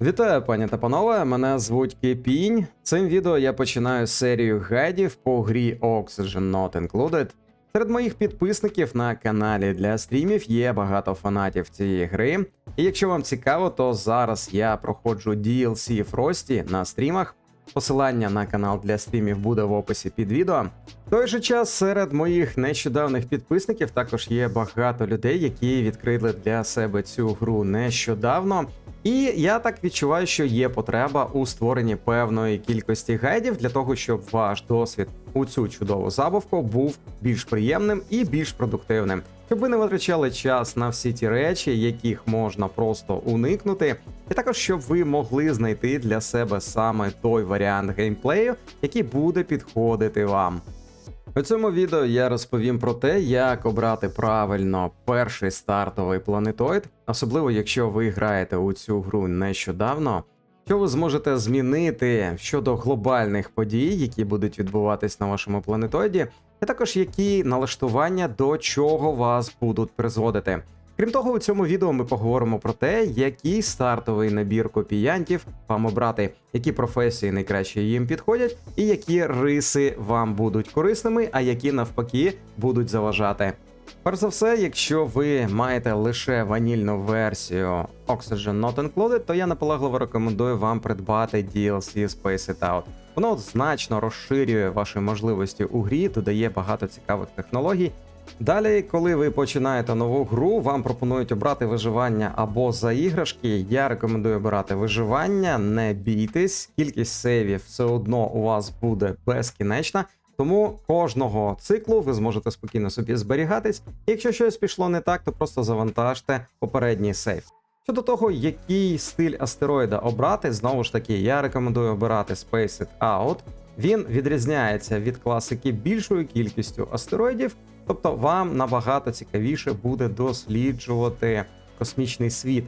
Вітаю, пані та панове. Мене звуть Кипінь. Цим відео я починаю серію гайдів по грі Oxygen Not Included. Серед моїх підписників на каналі для стрімів є багато фанатів цієї гри. І якщо вам цікаво, то зараз я проходжу DLC Frosty на стрімах. Посилання на канал для стрімів буде в описі під відео. В той же час серед моїх нещодавних підписників також є багато людей, які відкрили для себе цю гру нещодавно. І я так відчуваю, що є потреба у створенні певної кількості гайдів для того, щоб ваш досвід у цю чудову забавку був більш приємним і більш продуктивним, щоб ви не витрачали час на всі ті речі, яких можна просто уникнути, і також щоб ви могли знайти для себе саме той варіант геймплею, який буде підходити вам. У цьому відео я розповім про те, як обрати правильно перший стартовий планетоїд, особливо якщо ви граєте у цю гру нещодавно. Що ви зможете змінити щодо глобальних подій, які будуть відбуватись на вашому планетоїді, і також які налаштування до чого вас будуть призводити. Крім того, у цьому відео ми поговоримо про те, який стартовий набір копіянтів вам обрати, які професії найкраще їм підходять, і які риси вам будуть корисними, а які навпаки будуть заважати. Перш за все, якщо ви маєте лише ванільну версію Oxygen Not Included, то я наполегливо рекомендую вам придбати DLC Space It Out. Воно значно розширює ваші можливості у грі, додає багато цікавих технологій. Далі, коли ви починаєте нову гру, вам пропонують обрати виживання або за іграшки. Я рекомендую обирати виживання, не бійтесь, кількість сейвів все одно у вас буде безкінечна. Тому кожного циклу ви зможете спокійно собі зберігатись. Якщо щось пішло не так, то просто завантажте попередній сейф. Щодо того, який стиль астероїда обрати, знову ж таки, я рекомендую обирати Space It Out. Він відрізняється від класики більшою кількістю астероїдів, тобто вам набагато цікавіше буде досліджувати космічний світ.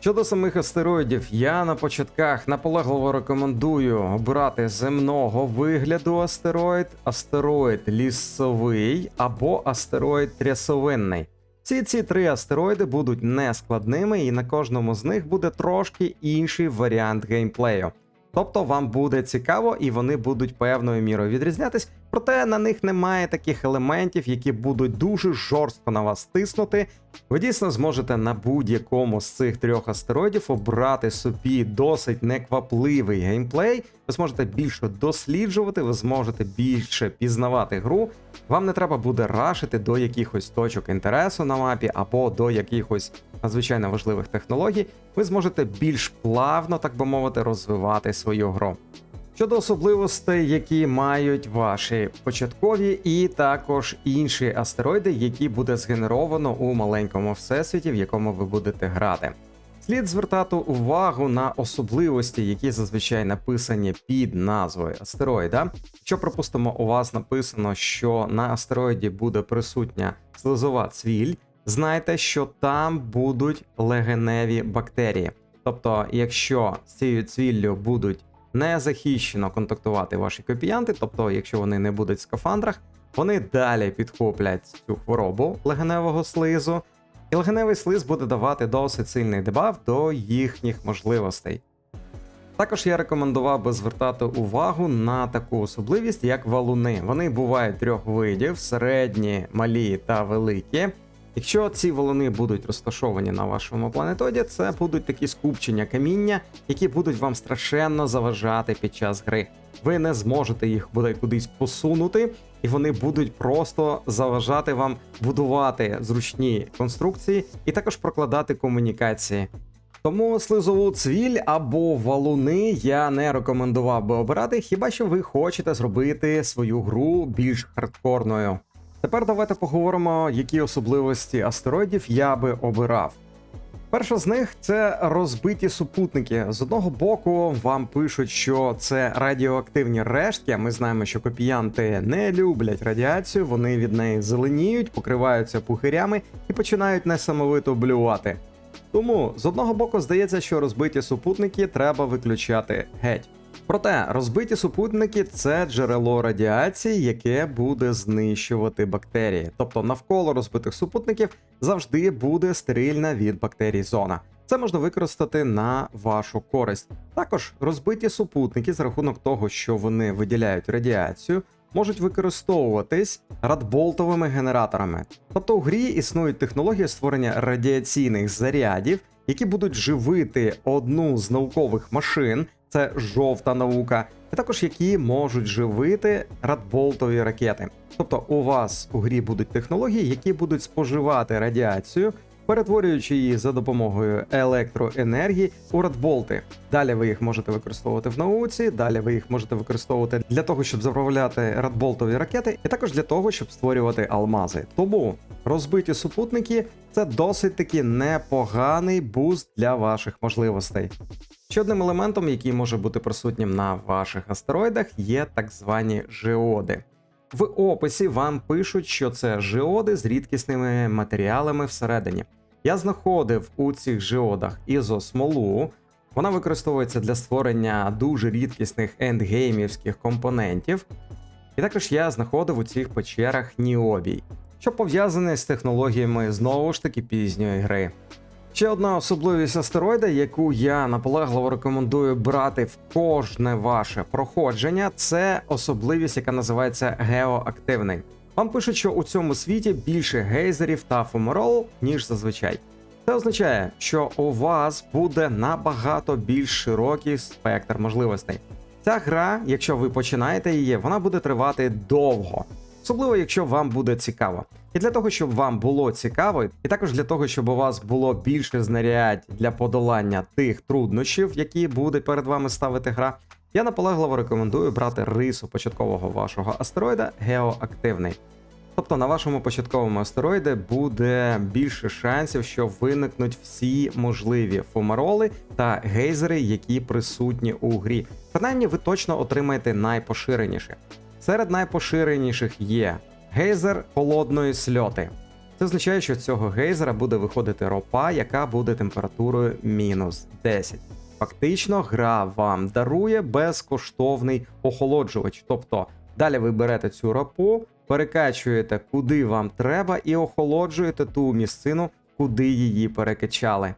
Щодо самих астероїдів, я на початках наполегливо рекомендую обирати земного вигляду астероїд, астероїд лісовий або астероїд трясовинний. Всі ці три астероїди будуть нескладними, і на кожному з них буде трошки інший варіант геймплею. Тобто вам буде цікаво і вони будуть певною мірою відрізнятись, проте на них немає таких елементів, які будуть дуже жорстко на вас тиснути. Ви дійсно зможете на будь-якому з цих трьох астероїдів обрати собі досить неквапливий геймплей. Ви зможете більше досліджувати, ви зможете більше пізнавати гру. Вам не треба буде рашити до якихось точок інтересу на мапі або до якихось надзвичайно важливих технологій. Ви зможете більш плавно, так би мовити, розвивати свою гру. Щодо особливостей, які мають ваші початкові, і також інші астероїди, які буде згенеровано у маленькому всесвіті, в якому ви будете грати. Слід звертати увагу на особливості, які зазвичай написані під назвою астероїда. Якщо, припустимо, у вас написано, що на астероїді буде присутня слизова цвіль, знайте, що там будуть легеневі бактерії. Тобто, якщо з цією цвіллю будуть не захищено контактувати ваші копіянти, тобто, якщо вони не будуть в скафандрах, вони далі підхоплять цю хворобу легеневого слизу, і легеневий слиз буде давати досить сильний дебаф до їхніх можливостей. Також я рекомендував би звертати увагу на таку особливість, як валуни. Вони бувають трьох видів: середні, малі та великі. Якщо ці валуни будуть розташовані на вашому планетоді, це будуть такі скупчення каміння, які будуть вам страшенно заважати під час гри. Ви не зможете їх бодай кудись посунути, і вони будуть просто заважати вам будувати зручні конструкції і також прокладати комунікації. Тому слизову цвіль або валуни я не рекомендував би обирати, хіба що ви хочете зробити свою гру більш хардкорною. Тепер давайте поговоримо, які особливості астероїдів я би обирав. Перша з них це розбиті супутники. З одного боку, вам пишуть, що це радіоактивні рештки. Ми знаємо, що копіянти не люблять радіацію, вони від неї зеленіють, покриваються пухирями і починають несамовито блювати. Тому з одного боку здається, що розбиті супутники треба виключати геть. Проте розбиті супутники це джерело радіації, яке буде знищувати бактерії. Тобто навколо розбитих супутників завжди буде стерильна від бактерій зона. Це можна використати на вашу користь. Також розбиті супутники за рахунок того, що вони виділяють радіацію, можуть використовуватись радболтовими генераторами. Тобто у грі існують технології створення радіаційних зарядів, які будуть живити одну з наукових машин, це жовта наука, і також які можуть живити радболтові ракети. Тобто у вас у грі будуть технології, які будуть споживати радіацію, перетворюючи її за допомогою електроенергії у радболти. Далі ви їх можете використовувати в науці, далі ви їх можете використовувати для того, щоб заправляти радболтові ракети, і також для того, щоб створювати алмази. Тому розбиті супутники це досить таки непоганий буст для ваших можливостей. Ще одним елементом, який може бути присутнім на ваших астероїдах, є так звані жеоди. В описі вам пишуть, що це жеоди з рідкісними матеріалами всередині. Я знаходив у цих жеодах ізосмолу. Вона використовується для створення дуже рідкісних ендгеймівських компонентів. І також я знаходив у цих печерах ніобій, що пов'язане з технологіями знову ж таки пізньої гри. Ще одна особливість астероїда, яку я наполегливо рекомендую брати в кожне ваше проходження, це особливість, яка називається геоактивний. Вам пишуть, що у цьому світі більше гейзерів та фумерол, ніж зазвичай. Це означає, що у вас буде набагато більш широкий спектр можливостей. Ця гра, якщо ви починаєте її, вона буде тривати довго, особливо якщо вам буде цікаво. І для того, щоб вам було цікаво, і також для того, щоб у вас було більше знарядь для подолання тих труднощів, які буде перед вами ставити гра, я наполегливо рекомендую брати рису початкового вашого астероїда геоактивний. Тобто на вашому початковому астероїді буде більше шансів, що виникнуть всі можливі фумароли та гейзери, які присутні у грі. Принаймні, ви точно отримаєте найпоширеніше. Серед найпоширеніших є гейзер холодної сльоти. Це означає, що з цього гейзера буде виходити ропа, яка буде температурою мінус 10. Фактично, гра вам дарує безкоштовний охолоджувач. Тобто, далі ви берете цю ропу, перекачуєте куди вам треба, і охолоджуєте ту місцину, куди її перекачали.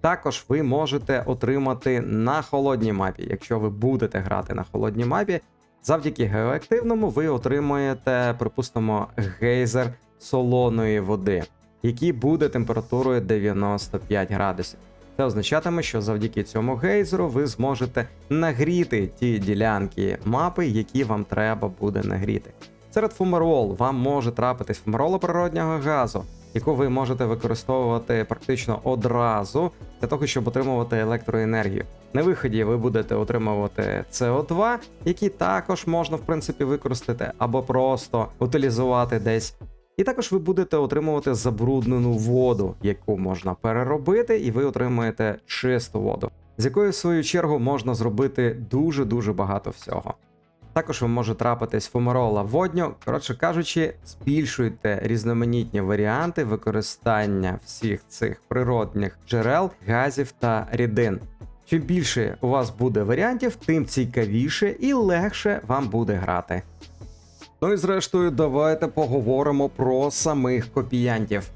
Також ви можете отримати на холодній мапі. Якщо ви будете грати на холодній мапі, завдяки геоактивному ви отримуєте, припустимо, гейзер солоної води, який буде температурою 95 градусів. Це означатиме, що завдяки цьому гейзеру ви зможете нагріти ті ділянки мапи, які вам треба буде нагріти. Серед фумерол вам може трапитись фумерола природнього газу, яку ви можете використовувати практично одразу для того, щоб отримувати електроенергію. На виході ви будете отримувати СО2, який також можна в принципі використати або просто утилізувати десь. І також ви будете отримувати забруднену воду, яку можна переробити, і ви отримаєте чисту воду, з якої в свою чергу можна зробити дуже дуже багато всього. Також ви може трапитись фумарола водню. Коротше кажучи, збільшуйте різноманітні варіанти використання всіх цих природних джерел, газів та рідин. Чим більше у вас буде варіантів, тим цікавіше і легше вам буде грати. Ну і зрештою, давайте поговоримо про самих копіянтів.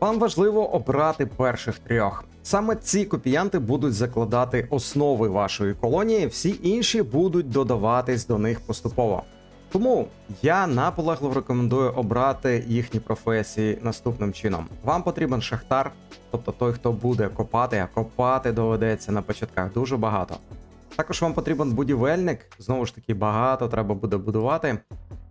Вам важливо обрати перших трьох. Саме ці копіянти будуть закладати основи вашої колонії, всі інші будуть додаватись до них поступово. Тому я наполегливо рекомендую обрати їхні професії наступним чином. Вам потрібен шахтар, тобто той, хто буде копати, а копати доведеться на початках дуже багато. Також вам потрібен будівельник, знову ж таки, багато треба буде будувати.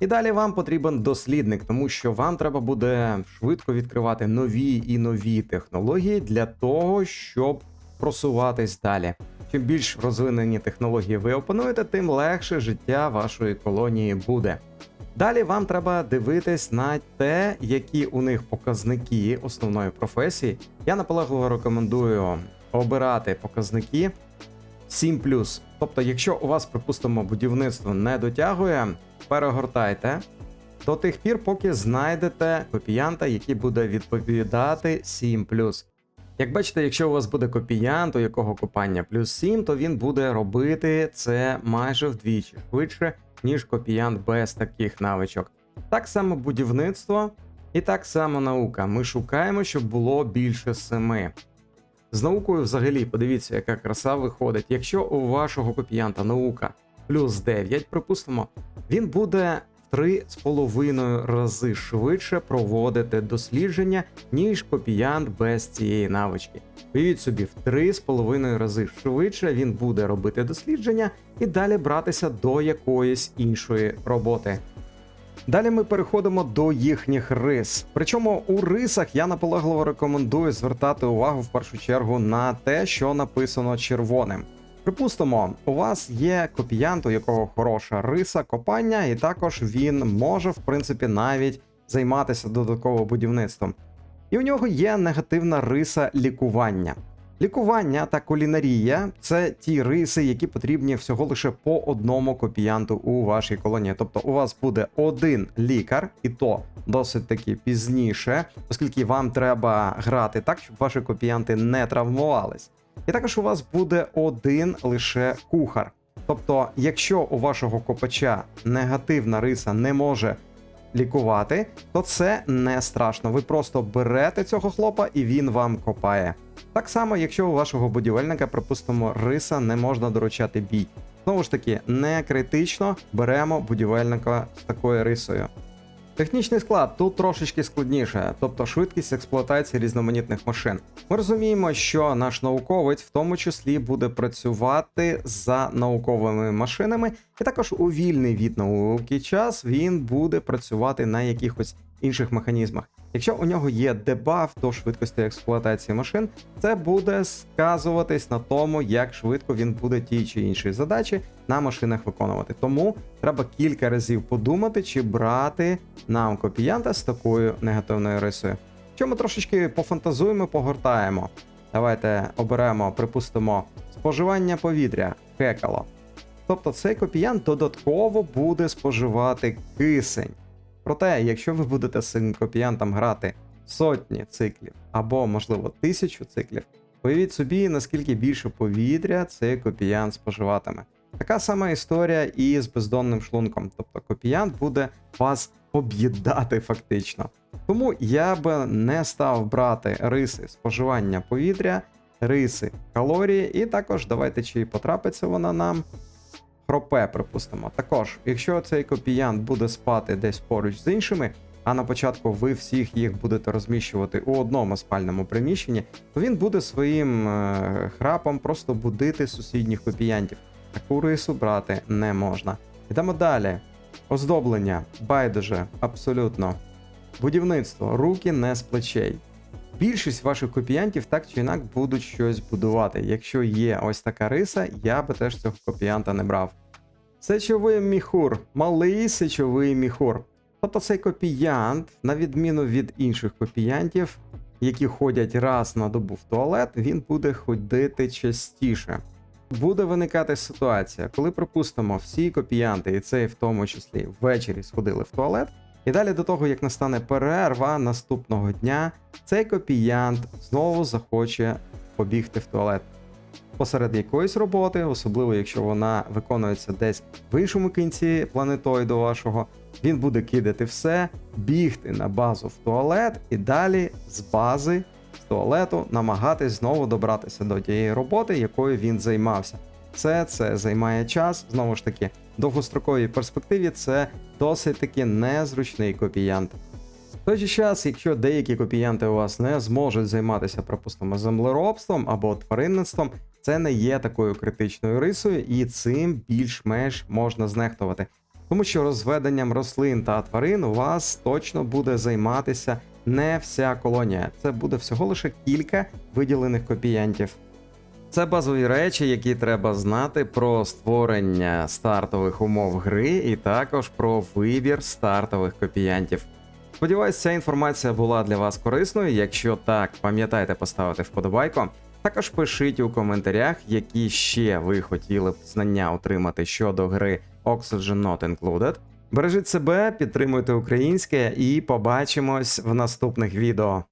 І далі вам потрібен дослідник, тому що вам треба буде швидко відкривати нові і нові технології для того, щоб просуватись далі. Чим більш розвинені технології ви опануєте, тим легше життя вашої колонії буде. Далі вам треба дивитись на те, які у них показники основної професії. Я наполегливо рекомендую обирати показники 7 Тобто, якщо у вас, припустимо, будівництво не дотягує, перегортайте до тих пір, поки знайдете копіянта, який буде відповідати 7 Як бачите, якщо у вас буде копіянт, у якого копання плюс 7, то він буде робити це майже вдвічі швидше, ніж копіянт без таких навичок. Так само будівництво і так само наука. Ми шукаємо, щоб було більше 7. З наукою взагалі подивіться, яка краса виходить. Якщо у вашого копіянта наука плюс 9, припустимо, він буде в 3,5 рази швидше проводити дослідження, ніж копіянт без цієї навички. Уявіть собі, в 3,5 рази швидше він буде робити дослідження і далі братися до якоїсь іншої роботи. Далі ми переходимо до їхніх рис. Причому у рисах я наполегливо рекомендую звертати увагу в першу чергу на те, що написано червоним. Припустимо, у вас є копіянт, у якого хороша риса копання, і також він може, в принципі, навіть займатися додатково будівництвом. І у нього є негативна риса лікування. Лікування та кулінарія це ті риси, які потрібні всього лише по одному копіянту у вашій колонії. Тобто у вас буде один лікар, і то досить таки пізніше, оскільки вам треба грати так, щоб ваші копіянти не травмувались. І також у вас буде один лише кухар. Тобто, якщо у вашого копача негативна риса не може лікувати, то це не страшно. Ви просто берете цього хлопа і він вам копає. Так само, якщо у вашого будівельника, припустимо, риса не можна доручати бій. Знову ж таки, не критично беремо будівельника з такою рисою. Технічний склад тут трошечки складніше, тобто швидкість експлуатації різноманітних машин. Ми розуміємо, що наш науковець в тому числі буде працювати за науковими машинами, і також у вільний від науки час він буде працювати на якихось інших механізмах. Якщо у нього є дебаф до швидкості експлуатації машин, це буде сказуватись на тому, як швидко він буде ті чи інші задачі на машинах виконувати. Тому треба кілька разів подумати, чи брати нам копіянта з такою негативною рисою. Що ми трошечки пофантазуємо, погортаємо. Давайте оберемо, припустимо, споживання повітря, хекало. Тобто цей копіянт додатково буде споживати кисень. Проте, якщо ви будете з цим копіянтом грати сотні циклів або, можливо, тисячу циклів, уявіть собі, наскільки більше повітря цей копіянт споживатиме. Така сама історія і з бездонним шлунком. Тобто копіянт буде вас об'їдати фактично. Тому я би не став брати риси споживання повітря, риси калорії, і також давайте чи потрапиться вона нам. Хропе, припустимо. Також, якщо цей копіянт буде спати десь поруч з іншими, а на початку ви всіх їх будете розміщувати у одному спальному приміщенні, то він буде своїм е, храпом просто будити сусідніх копіянтів. Таку рису брати не можна. Йдемо далі. Оздоблення, байдуже, абсолютно. Будівництво, руки не з плечей. Більшість ваших копіянтів так чи інак будуть щось будувати. Якщо є ось така риса, я би теж цього копіянта не брав. Сечовий міхур, малий сечовий міхур. Тобто цей копіянт, на відміну від інших копіянтів, які ходять раз на добу в туалет, він буде ходити частіше. Буде виникати ситуація, коли, припустимо, всі копіянти, і цей в тому числі ввечері сходили в туалет, і далі до того, як настане перерва наступного дня, цей копіянт знову захоче побігти в туалет. Посеред якоїсь роботи, особливо якщо вона виконується десь в іншому кінці планетоїду вашого, він буде кидати все, бігти на базу в туалет і далі з бази, з туалету, намагатись знову добратися до тієї роботи, якою він займався. Все це займає час. Знову ж таки, в довгостроковій перспективі це досить таки незручний копіянт. В той же час, якщо деякі копіянти у вас не зможуть займатися, припустимо, землеробством або тваринництвом, це не є такою критичною рисою, і цим більш-менш можна знехтувати. Тому що розведенням рослин та тварин у вас точно буде займатися не вся колонія. Це буде всього лише кілька виділених копіянтів. Це базові речі, які треба знати про створення стартових умов гри, і також про вибір стартових копіянтів. Сподіваюсь, ця інформація була для вас корисною. Якщо так, пам'ятайте поставити вподобайку. Також пишіть у коментарях, які ще ви хотіли б знання отримати щодо гри Oxygen Not Included. Бережіть себе, підтримуйте українське і побачимось в наступних відео.